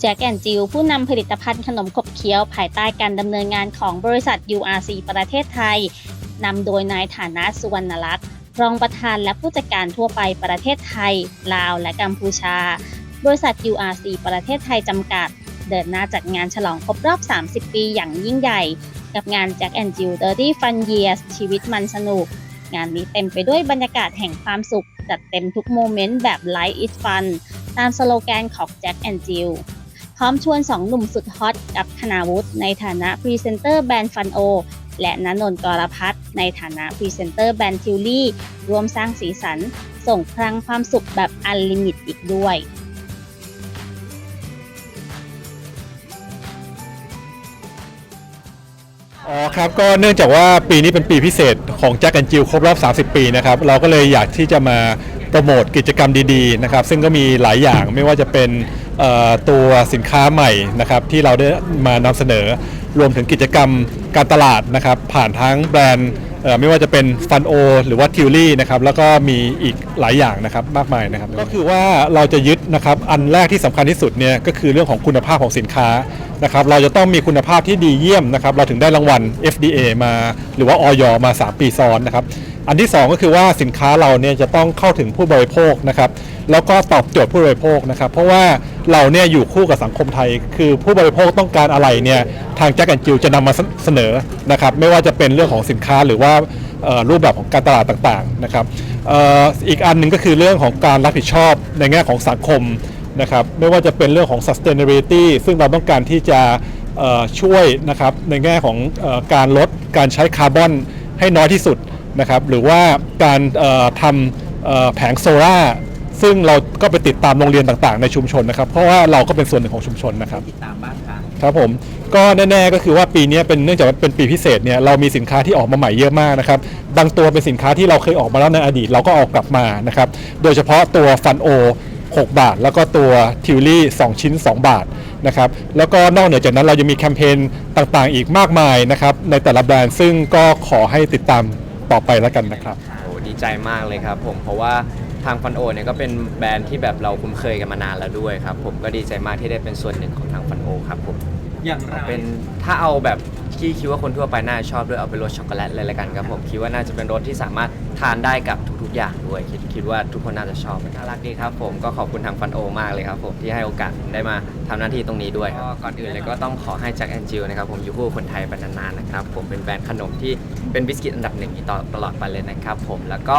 แจ็คแอนจิลผู้นำผลิตภัณฑ์ขนมขบเคี้ยว ภายใต้การดำเนินงานของบริษัท URC ประเทศไทยนำโดยนายฐานะสุวรรณลักษณ์รองประธานและผู้จัดการทั่วไปประเทศไทย ลาว และกัมพูชา บริษัท URC ประเทศไทยจำกัด เดินหน้าจัดงานฉลองครบรอบ 30 ปีอย่างยิ่งใหญ่ กับงาน Jack and Jill Dirty Fun Years ชีวิตมันสนุก งานนี้เต็มไปด้วยบรรยากาศแห่งความสุข จัดเต็มทุกโมเมนต์แบบ Light is Fun ตามสโลแกนของ Jack and Jill พร้อมชวน2หนุ่มสุดฮอตกับคณาวุฒิในฐานะพรีเซนเตอร์แบรนด์ฟันโอ และณนนกรพัฒน์ในฐานะพรีเซนเตอร์แบรนด์ทิวลี่รวมสร้างสีสัน ส่งพลังความสุขแบบอันลิมิตอีกด้วยอ๋อครับก็เนื่องจากว่าปีนี้เป็นปีพิเศษของแจ็คแอนจิลครบรอบ 30 ปีนะครับ เราก็เลยอยากที่จะมา โปรโมทกิจกรรมดีๆนะครับซึ่งก็มีหลายอย่างไม่ว่าจะเป็นเอ่อตัวสินค้าใหม่นะครับที่เราได้มานำเสนอรวมถึงกิจกรรมการตลาดนะครับผ่านทั้งแบรนด์เอ่อไม่ว่าจะเป็นฟันโอหรือว่าทิวลี่นะครับแล้วก็มีอีกหลายอย่างนะครับมากมายนะครับก็คือว่าเราจะยึดนะครับอันแรกที่สำคัญที่สุดเนี่ยก็คือเรื่องของคุณภาพของสินค้านะครับเราจะต้องมีคุณภาพที่ดีเยี่ยมนะครับเราถึงได้รางวัล FDA มา หรือว่าออยมา 3 ปีซ้อนนะครับ อันที่ 2 ก็คือว่าสินค้าเราเนี่ยจะต้องเข้าถึงผู้บริโภคนะครับแล้วก็ตอบโจทย์ผู้บริโภคนะครับเพราะว่าเราเนี่ยอยู่คู่กับสังคมไทย คือผู้บริโภคต้องการอะไรเนี่ยทางแจ็คแอนจิลจะนำมาเสนอนะครับไม่ว่าจะเป็นเรื่องของสินค้าหรือว่ารูปแบบของการตลาดต่างๆนะครับอีกอันหนึ่งก็คือเรื่องของการรับผิดชอบในแง่ของสังคมนะครับไม่ว่าจะเป็นเรื่องของ sustainability ซึ่งเราต้องการที่จะช่วยนะครับในแง่ของการลดการใช้คาร์บอนให้น้อยที่สุด นะครับหรือว่าการเอ่อทำเอ่อแผงโซล่าร์ซึ่งเราก็ไปติดตามโรงเรียนต่างๆในชุมชนนะครับ เพราะว่าเราก็เป็นส่วนหนึ่งของชุมชนนะครับติดตามบ้างครับครับผมก็แน่ๆก็คือว่าปีนี้เป็นเนื่องจากว่าเป็นปีพิเศษเนี่ยเรามีสินค้าที่ออกมาใหม่เยอะมากนะครับบางตัวเป็นสินค้าที่เราเคยออกมาแล้วในอดีตเราก็เออกกลับมานะครับโดยเฉพาะตัวฟันโอ 6 บาท แล้วก็ตัวทิวลี่ 2 ชิ้น 2 บาทนะครับแล้วก็นอกเหนือจากนั้นเรายังมีแคมเปญต่างๆ อีกมากมายนะครับในแต่ละแบรนด์ซึ่งก็ขอให้ติดตาม ต่อไปแล้วกันนะครับ โอ้ดีใจมากเลยครับผมเพราะว่าทางฟันโอเนี่ยก็เป็นแบรนด์ที่แบบเราคุ้นเคยกันมานานแล้วด้วยครับผมก็ดีใจมากที่ได้เป็นส่วนหนึ่งของทางฟันโอครับผมอย่างไรเป็นถ้าเอาแบบ ที่คิดว่าคนทั่วไปน่าจะชอบด้วยเอาเป็นรสช็อกโกแลตเลยละกันครับผมคิดว่าน่าจะเป็นรสที่สามารถทานได้กับทุกๆอย่างด้วยคิดคิดว่าทุกคนน่าจะชอบน่ารักดีครับผมก็ขอบคุณทางฟันโอมากเลยครับผมที่ให้โอกาสผมได้มาทำหน้าที่ตรงนี้ด้วยก็ก่อนอื่นเลยก็ต้องขอให้แจ็คแอนจิลนะครับผมอยู่คู่กับคนไทยไปนานๆนะครับผมเป็นแบรนด์ขนมที่เป็นบิสกิตอันดับหนึ่งต่อตลอดไปเลยนะครับผมแล้วก็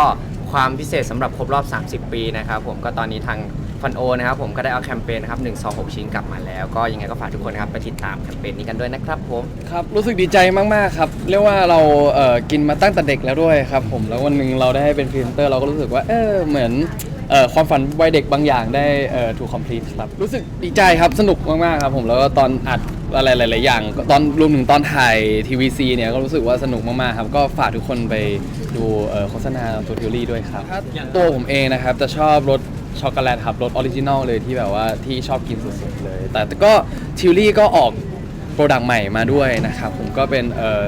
ความพิเศษสำหรับครบรอบ 30 ปีนะครับผมก็ตอนนี้ทางฟันโอนะครับผมก็ได้เอาแคมเปญนะครับ1 2 6 ชิ้นกลับมาแล้ว ก็ยังไงก็ฝากทุกคนนะครับไปติดตามแคมเปญนี้กันด้วยนะครับผม ครับรู้สึกดีใจมาก ๆ ครับ เรียกว่าเราเอ่อกินมาตั้งแต่เด็กแล้วด้วยครับผมแล้ววันหนึ่งเราได้ให้เป็นพรีเซนเตอร์เราก็รู้สึกว่าเออเหมือนเอ่อความฝันวัยเด็กบางอย่างได้เอ่อถูกคอมพลีทครับรู้สึกดีใจครับสนุกมาก ๆ ครับผมแล้วก็ตอนอัด อะไรหลายๆอย่างตอนรวมถึงตอนถ่ายทีวีซีเนี่ยก็รู้สึกว่าสนุกมากๆครับ ก็ฝากทุกคนไปดูเอ่อโฆษณาตัวทิวลี่ด้วยครับถ้าตัวผมเองนะครับ จะชอบรสช็อกโกแลตครับรสออริจินอลเลยที่แบบว่าที่ชอบกินสุดๆเลย แต่ก็ทิวลี่ก็ออกโปรดักต์ใหม่มาด้วยนะครับ ผมก็เป็นเอ่อ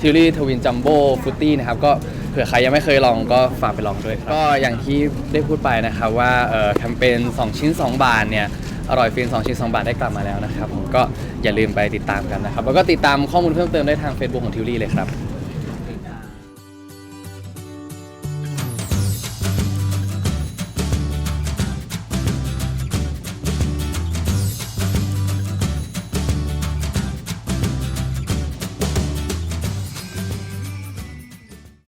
ทิวลี่ทวินจัมโบ้ฟรุตตี้นะครับก็เผื่อใครยังไม่เคยลองก็ฝากไปลองด้วยครับก็อย่างที่ได้พูดไปนะครับว่าเอ่อแคมเปญ2 ชิ้น 2 บาทเนี่ย อร่อยฟิน2ชิ้น2บาทได้กลับมาแล้วนะครับผมก็อย่าลืมไปติดตามกันนะครับแล้วก็ติดตามข้อมูลเพิ่มเติมได้ทาง Facebook ของทิวลี่เลยครับ